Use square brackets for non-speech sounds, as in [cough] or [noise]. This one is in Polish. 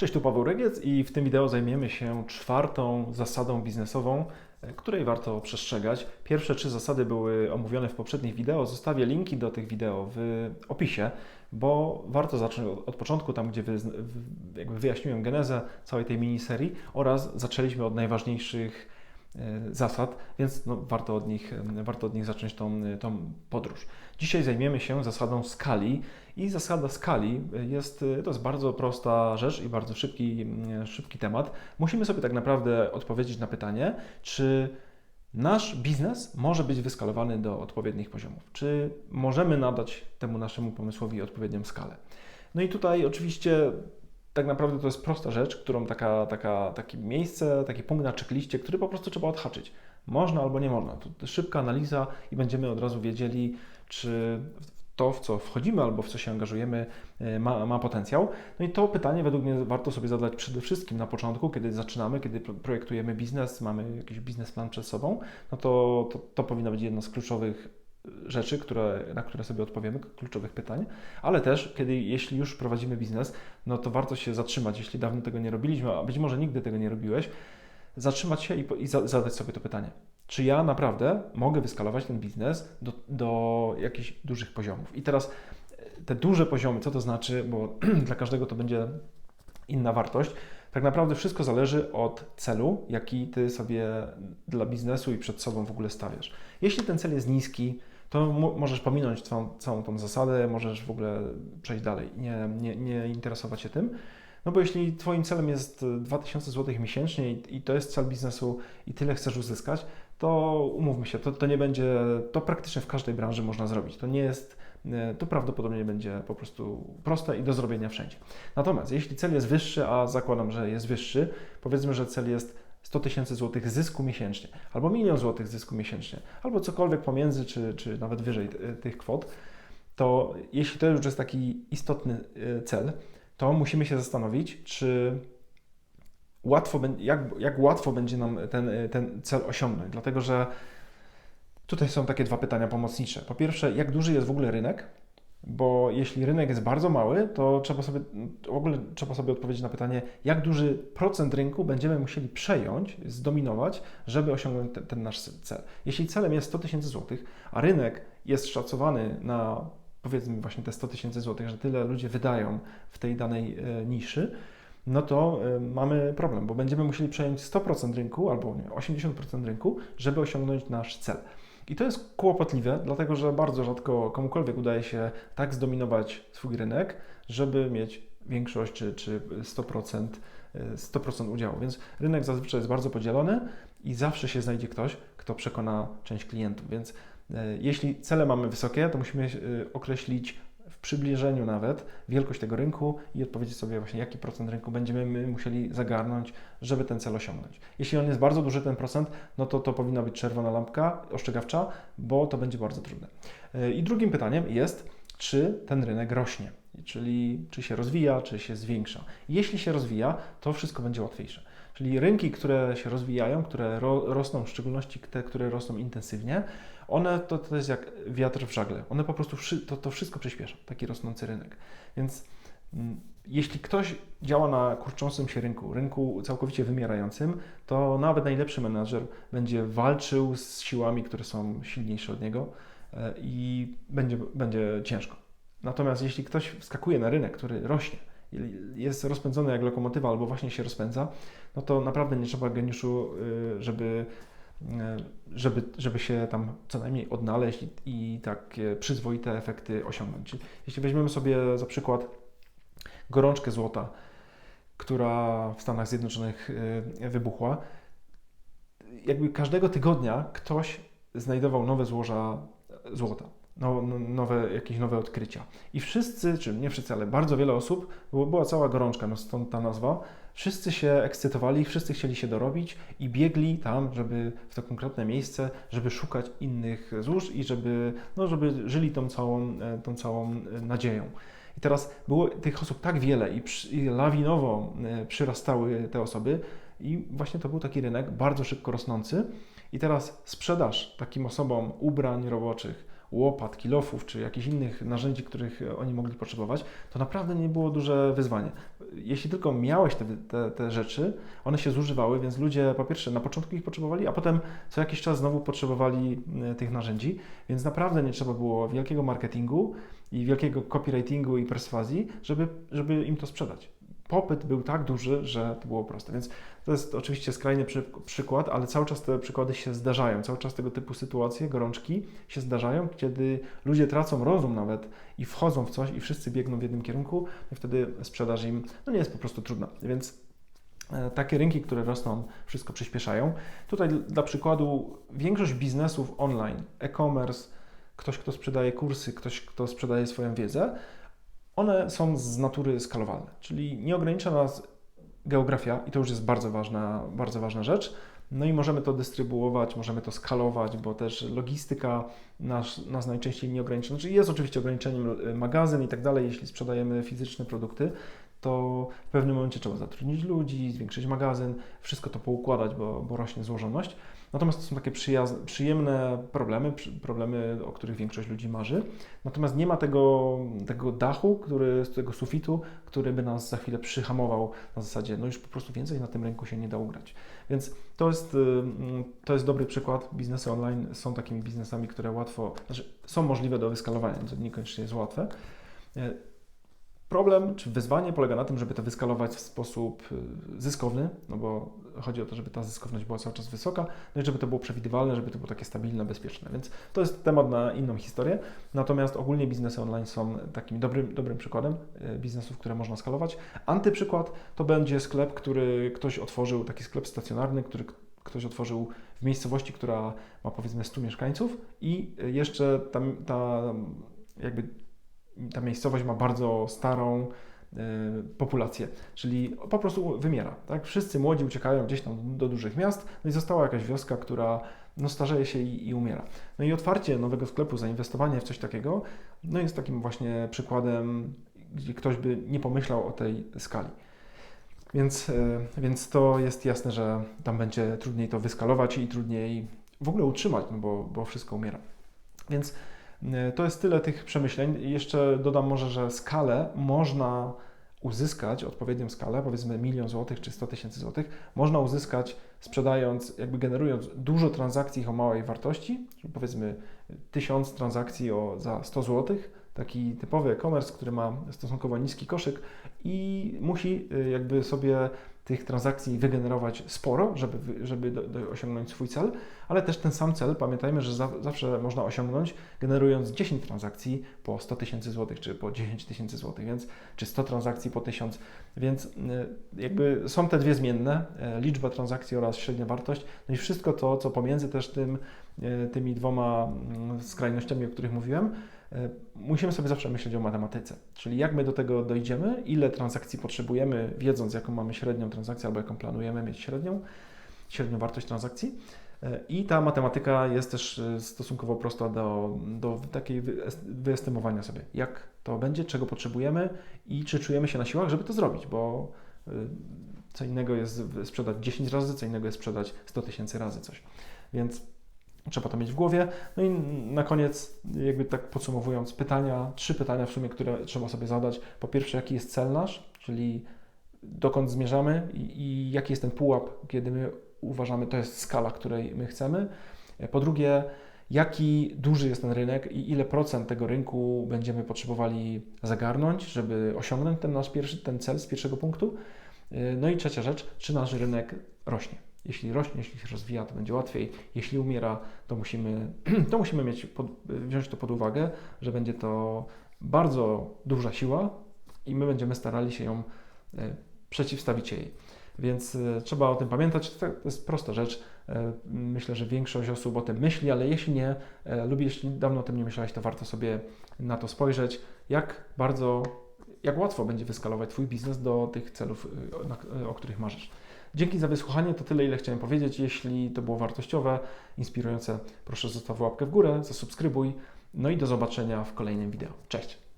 Cześć, tu Paweł Regiec i w tym wideo zajmiemy się czwartą zasadą biznesową, e, której warto przestrzegać. Pierwsze trzy zasady były omówione w poprzednich wideo. Zostawię linki do tych wideo w opisie, bo warto zacząć od, początku, tam gdzie wy, jakby wyjaśniłem genezę całej tej miniserii oraz zaczęliśmy od najważniejszych zasad, więc no, warto, od nich, warto od nich zacząć tą, tą podróż. Dzisiaj zajmiemy się zasadą skali i zasada skali jest, to jest bardzo prosta rzecz i bardzo szybki, szybki temat. Musimy sobie tak naprawdę odpowiedzieć na pytanie, czy nasz biznes może być wyskalowany do odpowiednich poziomów, czy możemy nadać temu naszemu pomysłowi odpowiednią skalę. No i tutaj oczywiście tak naprawdę to jest prosta rzecz, którą taka, taka, takie miejsce, taki punkt na checkliście, który po prostu trzeba odhaczyć. Można albo nie można. To szybka analiza i będziemy od razu wiedzieli, czy to, w co wchodzimy albo w co się angażujemy, e, ma, ma potencjał. No i to pytanie według mnie warto sobie zadać przede wszystkim na początku, kiedy zaczynamy, kiedy projektujemy biznes, mamy jakiś biznesplan przed sobą, no to, to, to powinno być jedno z kluczowych rzeczy, które, na które sobie odpowiemy, kluczowych pytań, ale też, kiedy jeśli już prowadzimy biznes, no to warto się zatrzymać, jeśli dawno tego nie robiliśmy, a być może nigdy tego nie robiłeś, zatrzymać się i, i zadać sobie to pytanie czy ja naprawdę mogę wyskalować ten biznes do, do jakichś dużych poziomów. I teraz e, te duże poziomy, co to znaczy, bo [clears throat] dla każdego to będzie inna wartość. Tak naprawdę wszystko zależy od celu, jaki ty sobie dla biznesu i przed sobą w ogóle stawiasz. Jeśli ten cel jest niski, to możesz pominąć całą, całą tą zasadę, możesz w ogóle przejść dalej, nie, nie, nie interesować się tym. No bo jeśli Twoim celem jest 2000 zł miesięcznie i, i to jest cel biznesu i tyle chcesz uzyskać, to umówmy się, to, to nie będzie, to praktycznie w każdej branży można zrobić. To nie jest, e, to prawdopodobnie będzie po prostu proste i do zrobienia wszędzie. Natomiast jeśli cel jest wyższy, a zakładam, że jest wyższy, powiedzmy, że cel jest 100 tysięcy złotych zysku miesięcznie, albo milion złotych zysku miesięcznie, albo cokolwiek pomiędzy, czy, czy nawet wyżej tych kwot, to jeśli to już jest taki istotny e, cel, to musimy się zastanowić, czy łatwo, jak, jak łatwo będzie nam ten, ten cel osiągnąć. Dlatego, że tutaj są takie dwa pytania pomocnicze. Po pierwsze, jak duży jest w ogóle rynek? Bo jeśli rynek jest bardzo mały, to trzeba sobie w ogóle trzeba sobie odpowiedzieć na pytanie, jak duży procent rynku będziemy musieli przejąć, zdominować, żeby osiągnąć ten, ten nasz cel. Jeśli celem jest 100 tysięcy złotych, a rynek jest szacowany na powiedzmy właśnie te 100 tysięcy złotych, że tyle ludzie wydają w tej danej e, niszy, no to y, mamy problem, bo będziemy musieli przejąć 100% rynku albo nie, 80% rynku, żeby osiągnąć nasz cel. I to jest kłopotliwe, dlatego że bardzo rzadko komukolwiek udaje się tak zdominować swój rynek, żeby mieć większość czy, czy 100%, 100% y, udziału. Więc rynek zazwyczaj jest bardzo podzielony i zawsze się znajdzie ktoś, kto przekona część klientów. Więc y, jeśli cele mamy wysokie, to musimy określić przybliżeniu nawet wielkość tego rynku i odpowiedzieć sobie właśnie, jaki procent rynku będziemy my musieli zagarnąć, żeby ten cel osiągnąć. Jeśli on jest bardzo duży, ten procent, no to to powinna być czerwona lampka ostrzegawcza, bo to będzie bardzo trudne. E, I drugim pytaniem jest, czy ten rynek rośnie, czyli czy się rozwija, czy się zwiększa. Jeśli się rozwija, to wszystko będzie łatwiejsze. Czyli rynki, które się rozwijają, które ro, rosną, w szczególności te, które rosną intensywnie, one to, to jest jak wiatr w żagle. One po prostu to, to wszystko przyspiesza, taki rosnący rynek. Więc mm, jeśli ktoś działa na kurczącym się rynku, rynku całkowicie wymierającym, to nawet najlepszy menadżer będzie walczył z siłami, które są silniejsze od niego e, i będzie, będzie ciężko. Natomiast jeśli ktoś wskakuje na rynek, który rośnie, jest rozpędzony jak lokomotywa albo właśnie się rozpędza, no to naprawdę nie trzeba geniuszu, y, żeby, żeby, żeby się tam co najmniej odnaleźć i, i takie przyzwoite efekty osiągnąć. Jeśli weźmiemy sobie za przykład gorączkę złota, która w Stanach Zjednoczonych y, wybuchła, jakby każdego tygodnia ktoś znajdował nowe złoża złota no, no, nowe, jakieś nowe odkrycia. I wszyscy, czy nie wszyscy, ale bardzo wiele osób, bo była cała gorączka, no stąd ta nazwa, wszyscy się ekscytowali, wszyscy chcieli się dorobić i biegli tam, żeby w to konkretne miejsce, żeby szukać innych złóż i żeby, no, żeby żyli tą całą, e, tą całą e, nadzieją. I teraz było tych osób tak wiele i, przy, i lawinowo e, przyrastały te osoby, i właśnie to był taki rynek bardzo szybko rosnący. I teraz sprzedaż takim osobom ubrań roboczych, łopat, kilofów czy jakichś innych narzędzi, których oni mogli potrzebować, to naprawdę nie było duże wyzwanie. Jeśli tylko miałeś te, te, te rzeczy, one się zużywały, więc ludzie po pierwsze na początku ich potrzebowali, a potem co jakiś czas znowu potrzebowali e, tych narzędzi, więc naprawdę nie trzeba było wielkiego marketingu i wielkiego copywritingu i perswazji, żeby, żeby im to sprzedać popyt był tak duży, że to było proste. Więc to jest oczywiście skrajny przy, przykład, ale cały czas te przykłady się zdarzają. Cały czas tego typu sytuacje, gorączki się zdarzają, kiedy ludzie tracą rozum nawet i wchodzą w coś i wszyscy biegną w jednym kierunku, i wtedy sprzedaż im no nie jest po prostu trudna. Więc e, takie rynki, które rosną, wszystko przyspieszają. Tutaj dla przykładu większość biznesów online, e-commerce, ktoś, kto sprzedaje kursy, ktoś, kto sprzedaje swoją wiedzę, one są z natury skalowalne, czyli nie ogranicza nas geografia i to już jest bardzo ważna, bardzo ważna rzecz. No i możemy to dystrybuować, możemy to skalować, bo też logistyka nas, nas najczęściej nie ogranicza. Znaczy jest oczywiście ograniczeniem y, magazyn i tak dalej, jeśli sprzedajemy fizyczne produkty, to w pewnym momencie trzeba zatrudnić ludzi, zwiększyć magazyn, wszystko to poukładać, bo, bo rośnie złożoność. Natomiast to są takie przyjemne problemy, problemy, o których większość ludzi marzy. Natomiast nie ma tego, tego dachu, który, tego sufitu, który by nas za chwilę przyhamował na zasadzie, no już po prostu więcej na tym rynku się nie da ugrać. Więc to jest, y, to jest dobry przykład. Biznesy online są takimi biznesami, które łatwo, znaczy są możliwe do wyskalowania, to niekoniecznie jest łatwe. Problem czy wyzwanie polega na tym, żeby to wyskalować w sposób y, zyskowny, no bo chodzi o to, żeby ta zyskowność była cały czas wysoka, no i żeby to było przewidywalne, żeby to było takie stabilne, bezpieczne. Więc to jest temat na inną historię. Natomiast ogólnie biznesy online są takim dobrym, dobrym przykładem y, biznesów, które można skalować. Antyprzykład to będzie sklep, który ktoś otworzył, taki sklep stacjonarny, który ktoś otworzył w miejscowości, która ma powiedzmy 100 mieszkańców i jeszcze tam ta jakby ta miejscowość ma bardzo starą e, populację, czyli po prostu wymiera. Tak? Wszyscy młodzi uciekają gdzieś tam do dużych miast, no i została jakaś wioska, która no, starzeje się i, i, umiera. No i otwarcie nowego sklepu, zainwestowanie w coś takiego, no jest takim właśnie przykładem, gdzie ktoś by nie pomyślał o tej skali. Więc, e, więc to jest jasne, że tam będzie trudniej to wyskalować i trudniej w ogóle utrzymać, no bo, bo wszystko umiera. Więc to jest tyle tych przemyśleń. Jeszcze dodam może, że skalę można uzyskać, odpowiednią skalę, powiedzmy milion złotych czy 100 tysięcy złotych, można uzyskać sprzedając, jakby generując dużo transakcji o małej wartości, powiedzmy tysiąc transakcji o, za 100 złotych, taki typowy e-commerce, który ma stosunkowo niski koszyk i musi y, jakby sobie tych transakcji wygenerować sporo, żeby, żeby do, do osiągnąć swój cel, ale też ten sam cel, pamiętajmy, że za, zawsze można osiągnąć generując 10 transakcji po 100 tysięcy złotych, czy po 10 tysięcy złotych, więc czy 100 transakcji po 1000, więc y, jakby są te dwie zmienne, y, liczba transakcji oraz średnia wartość, no i wszystko to, co pomiędzy też tym, tymi dwoma mm, skrajnościami, o których mówiłem, musimy sobie zawsze myśleć o matematyce, czyli jak my do tego dojdziemy, ile transakcji potrzebujemy, wiedząc jaką mamy średnią transakcję albo jaką planujemy mieć średnią, średnią wartość transakcji. E, I ta matematyka jest też e, stosunkowo prosta do, do takiej wyestymowania sobie, jak to będzie, czego potrzebujemy i czy czujemy się na siłach, żeby to zrobić, bo co innego jest sprzedać 10 razy, co innego jest sprzedać 100 tysięcy razy coś. Więc Trzeba to mieć w głowie. No i na koniec, jakby tak podsumowując, pytania, trzy pytania w sumie, które trzeba sobie zadać. Po pierwsze, jaki jest cel nasz, czyli dokąd zmierzamy i, i jaki jest ten pułap, kiedy my uważamy, to jest skala, której my chcemy. Po drugie, jaki duży jest ten rynek i ile procent tego rynku będziemy potrzebowali zagarnąć, żeby osiągnąć ten nasz pierwszy, ten cel z pierwszego punktu. No i trzecia rzecz, czy nasz rynek rośnie. Jeśli rośnie, jeśli się rozwija, to będzie łatwiej. Jeśli umiera, to musimy, [clears throat] to musimy mieć pod, wziąć to pod uwagę, że będzie to bardzo duża siła i my będziemy starali się ją e, przeciwstawić jej. Więc e, trzeba o tym pamiętać. To jest prosta rzecz. E, myślę, że większość osób o tym myśli, ale jeśli nie, lub jeśli dawno o tym nie myślałeś, to warto sobie na to spojrzeć, jak bardzo, jak łatwo będzie wyskalować Twój biznes do tych celów, o których marzysz. Dzięki za wysłuchanie, to tyle, ile chciałem powiedzieć. Jeśli to było wartościowe, inspirujące, proszę zostaw łapkę w górę, zasubskrybuj. No i do zobaczenia w kolejnym wideo. Cześć!